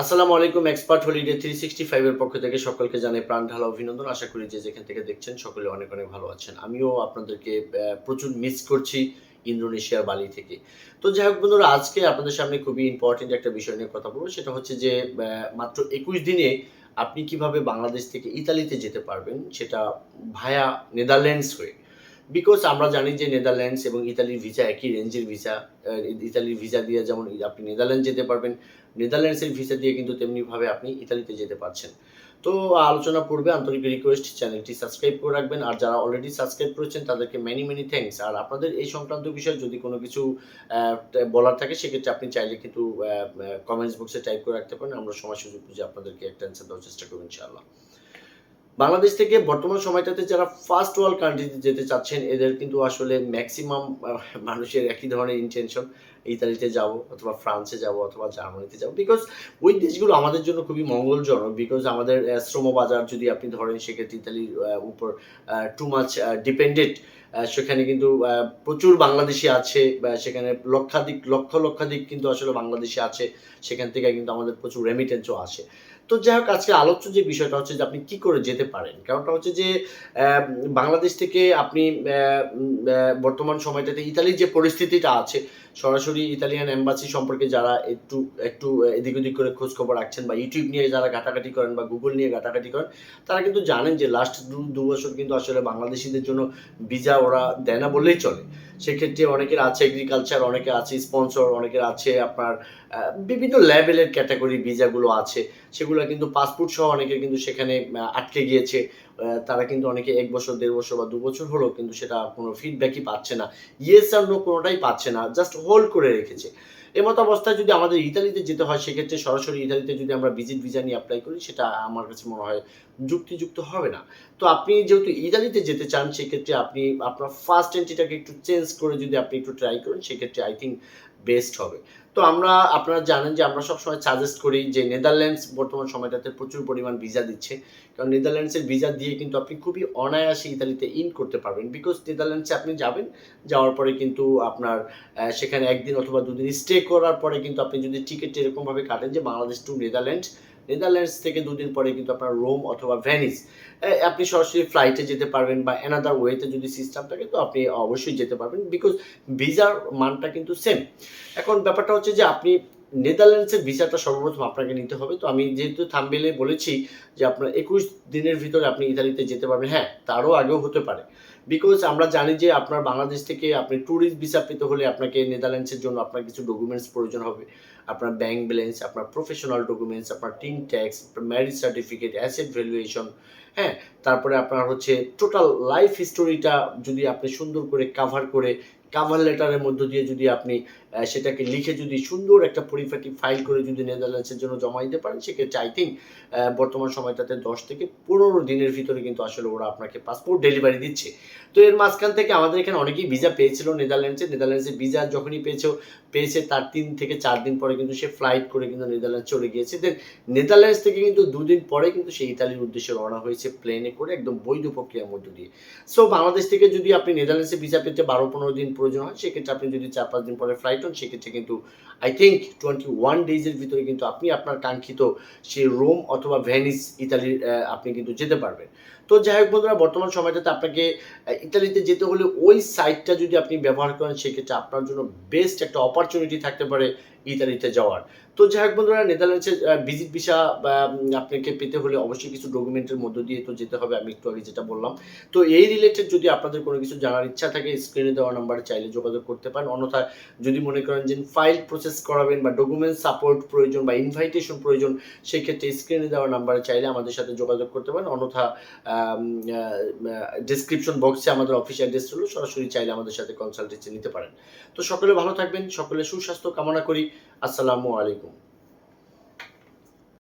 আসসালামু আলাইকুম expert holiday three sixty ফাইভের পক্ষ থেকে সকলকে জানাই প্রাণ ঢালা অভিনন্দন। আশা করি যে যেখান থেকে দেখছেন সকলে অনেক অনেক ভালো আছেন। আমিও আপনাদেরকে প্রচুর মিস করছি ইন্দোনেশিয়ার বালি থেকে। তো যাই হোক বন্ধুরা, আজকে আপনাদের সামনে খুবই ইম্পর্টেন্ট একটা বিষয় নিয়ে কথা বলব। সেটা হচ্ছে যে মাত্র একুশ দিনে আপনি কীভাবে বাংলাদেশ থেকে ইতালিতে যেতে পারবেন, সেটা ভায়া নেদারল্যান্ডস হয়ে। বিকজ আমরা জানি যে নেদারল্যান্ডস এবং ইতালির ভিসা একই রেঞ্জের ভিসা ইতালির ভিসা দিয়ে যেমন আপনি নেদারল্যান্ড যেতে পারবেন নেদারল্যান্ডসের ভিসা দিয়ে কিন্তু তেমনিভাবে আপনি ইতালিতে যেতে পারছেন। তো আলোচনা পূর্বে আন্তরিক রিকোয়েস্ট চ্যানেলটি সাবস্ক্রাইব করে রাখবেন। আর যারা অলরেডি সাবস্ক্রাইব করেছেন, তাদেরকে মেনি মেনি থ্যাঙ্কস আর আপনাদের এই সংক্রান্ত বিষয়ে যদি কোনো কিছু বলার থাকে, সেক্ষেত্রে আপনি চাইলে কিন্তু কমেন্টস বক্সে টাইপ করে রাখতে পারেন। আমরা সময় সুযোগ বুঝে আপনাদেরকে একটা অ্যান্সার দেওয়ার চেষ্টা করব, ইনশাআল্লাহ। বাংলাদেশ থেকে বর্তমান সময়টাতে যারা ফার্স্ট ওয়ার্ল্ড কান্ট্রিতে যেতে চাচ্ছেন, এদের কিন্তু আসলে ম্যাক্সিমাম মানুষের একই ধরনের ইন্টেনশন ইতালিতে যাব অথবা ফ্রান্সে যাব অথবা জার্মানিতে যাব। বিকজ ওই দেশগুলো আমাদের জন্য খুবই মঙ্গলজনক। বিকজ আমাদের শ্রম বাজার যদি আপনি ধরেন, সেক্ষেত্রে ইতালির উপর টু মাচ ডিপেন্ডেন্ট সেখানে কিন্তু প্রচুর বাংলাদেশি আছে সেখানে লক্ষাধিক, লক্ষ লক্ষাধিক কিন্তু আসলে বাংলাদেশি আছে। সেখান থেকে কিন্তু আমাদের প্রচুর রেমিটেন্সও আসে। তো যাই হোক, আজকে আলোচ্য যে বিষয়টা হচ্ছে যে আপনি কি করে যেতে পারেন। কারণটা হচ্ছে যে বাংলাদেশ থেকে আপনি বর্তমান সময়টাতে ইতালির যে পরিস্থিতিটা আছে, সরাসরি ইতালিয়ান এম্বাসি সম্পর্কে যারা একটু একটু এদিক ওদিক করে খোঁজ খবর রাখছেন বা ইউটিউব নিয়ে যারা ঘাটাঘাটি করেন বা গুগল নিয়ে ঘাটাঘাটি করেন, তারা কিন্তু জানেন যে লাস্ট দু দু বছর কিন্তু আসলে বাংলাদেশিদের জন্য ভিসা ওরা দেয় না বললেই চলে। সেক্ষেত্রে অনেকের আছে এগ্রিকালচার অনেকে আছে স্পন্সর অনেকের আছে আপনার বিভিন্ন লেভেলের ক্যাটাগরি ভিজাগুলো আছে। সেগুলো কিন্তু পাসপোর্ট সহ অনেকের কিন্তু সেখানে আটকে গিয়েছে। তারা কিন্তু অনেকে এক বছর, দেড় বছর বা দু বছর হলো কিন্তু সেটা কোনো ফিডব্যাকই পাচ্ছে না। ইয়েস আর নো কোনোটাই পাচ্ছে না জাস্ট হোল্ড করে রেখেছে। এমত অবস্থায় যদি আমাদের ইতালিতে যেতে হয়, সেক্ষেত্রে সরাসরি ইতালিতে যদি আমরা ভিজিট ভিজা নিয়ে অ্যাপ্লাই করি, সেটা আমার কাছে মনে হয় যুক্তিযুক্ত হবে না। তো আপনি যেহেতু ইতালিতে যেতে চান, সেক্ষেত্রে আপনি আপনার ফার্স্ট এন্ট্রিটাকে একটু চেঞ্জ করে যদি আপনি একটু ট্রাই করেন, সেক্ষেত্রে আই থিঙ্ক বেস্ট হবে। তো আমরা, আপনারা জানেন যে আমরা সবসময় সাজেস্ট করি যে নেদারল্যান্ডস বর্তমান সময়টাতে প্রচুর পরিমাণ ভিসা দিচ্ছে। কারণ নেদারল্যান্ডসের ভিসা দিয়ে কিন্তু আপনি খুবই অনায়াসে ইতালিতে ইন করতে পারবেন। বিকজ নেদারল্যান্ডসে আপনি যাবেন, যাওয়ার পরে কিন্তু আপনার সেখানে একদিন অথবা দুদিন স্টে করার পরে কিন্তু আপনি যদি টিকিট এরকমভাবে কাটেন যে বাংলাদেশ টু নেদারল্যান্ডস নেদারল্যান্ডস থেকে দুদিন পরে কিন্তু আপনার রোম অথবা ভ্যানিস আপনি সরাসরি ফ্লাইটে যেতে পারবেন বা অ্যানাদার ওয়েতে যদি সিস্টেম থাকে, তো আপনি অবশ্যই যেতে পারবেন বিকজ ভিসার মানটা কিন্তু সেম এখন ব্যাপারটা হচ্ছে যে আপনি নেদারল্যান্ডসের ভিসাটা সর্বপ্রথম আপনাকে নিতে হবে। তো আমি যেহেতু থাম্বেলে বলেছি যে আপনার একুশ দিনের ভিতরে আপনি ইতালিতে যেতে পারবেন হ্যাঁ তারও আগেও হতে পারে। বিকজ আমরা জানি যে আপনার বাংলাদেশ থেকে আপনি ট্যুরিস্ট ভিসা পেতে হলে আপনাকে নেদারল্যান্ডসের জন্য আপনার কিছু ডকুমেন্টস প্রয়োজন হবে। আপনার ব্যাংক ব্যালেন্স আপনার প্রফেশনাল ডকুমেন্টস আপনার টিন ট্যাক্স আপনার ম্যারিজ সার্টিফিকেট অ্যাসেট ভ্যালুয়েশন হ্যাঁ তারপরে আপনার হচ্ছে টোটাল লাইফ হিস্টোরিটা যদি আপনি সুন্দর করে কাভার করে কাভার লেটারের মধ্য দিয়ে যদি আপনি সেটাকে লিখে যদি সুন্দর একটা পরিপাটি ফাইল করে যদি নেদারল্যান্ডসের জন্য জমা দিতে পারেন সেক্ষেত্রে আই থিঙ্ক বর্তমান সময়টাতে দশ থেকে পনেরো দিনের ভিতরে কিন্তু আসলে ওরা আপনাকে পাসপোর্ট ডেলিভারি দিচ্ছে। তো এর মাঝখান থেকে আমাদের এখানে অনেকেই ভিসা পেয়েছিল নেদারল্যান্ডসে নেদারল্যান্ডসে ভিসা যখনই পেয়েছে পেয়েছে তার তিন থেকে চার দিন পরে কিন্তু সে ফ্লাইট করে কিন্তু নেদারল্যান্ড চলে গিয়েছে। দেন নেদারল্যান্ডস থেকে কিন্তু দুদিন পরে কিন্তু সে ইতালির উদ্দেশ্যে রওনা হয়েছে প্লেনে করে একদম বৈধ প্রক্রিয়ার মধ্য দিয়ে। সো বাংলাদেশ থেকে যদি আপনি নেদারল্যান্ডসে ভিসা পেতে বারো পনেরো দিন প্রয়োজন হয়, সেক্ষেত্রে আপনি যদি চার পাঁচ দিন পরে ফ্লাইট হন সেক্ষেত্রে কিন্তু আই থিঙ্ক টোয়েন্টি ওয়ান ডেজের ভিতরে কিন্তু আপনি আপনার কাঙ্ক্ষিত সেই রোম অথবা ভ্যানিস ইতালির আপনি কিন্তু যেতে পারবেন। তো যাই হোক বন্ধুরা, বর্তমান সময়টাতে আপনাকে ইতালিতে যেতে হলে ওই সাইটটা যদি আপনি ব্যবহার করেন, সেক্ষেত্রে আপনার জন্য বেস্ট একটা অপরচুনিটি থাকতে পারে ইতালিতে যাওয়ার। তো যাই হোক বন্ধুরা নেদারল্যান্ডসের ভিজিট ভিসা আপনাকে পেতে হলে অবশ্যই কিছু ডকুমেন্টের মধ্য দিয়ে তো যেতে হবে, আমি একটু আগে যেটা বললাম। তো এই রিলেটেড যদি আপনাদের কোনো কিছু জানার ইচ্ছা থাকে স্ক্রিনে দেওয়া নাম্বারে চাইলে যোগাযোগ করতে পারেন। অন্যথায় যদি মনে করেন যে ফাইল প্রসেস করাবেন বা ডকুমেন্ট সাপোর্ট প্রয়োজন বা ইনভাইটেশন প্রয়োজন, সেক্ষেত্রে স্ক্রিনে দেওয়া নাম্বারে চাইলে আমাদের সাথে যোগাযোগ করতে পারেন। অন্যথা ডিসক্রিপশন বক্সে আমাদের অফিস অ্যাড্রেস হলো সরাসরি চাইলে আমাদের সাথে কনসালটেন্সি নিতে পারেন। তো সকলে ভালো থাকবেন, সকলে সুস্বাস্থ্য কামনা করি। আসসালামু আলাইকুম।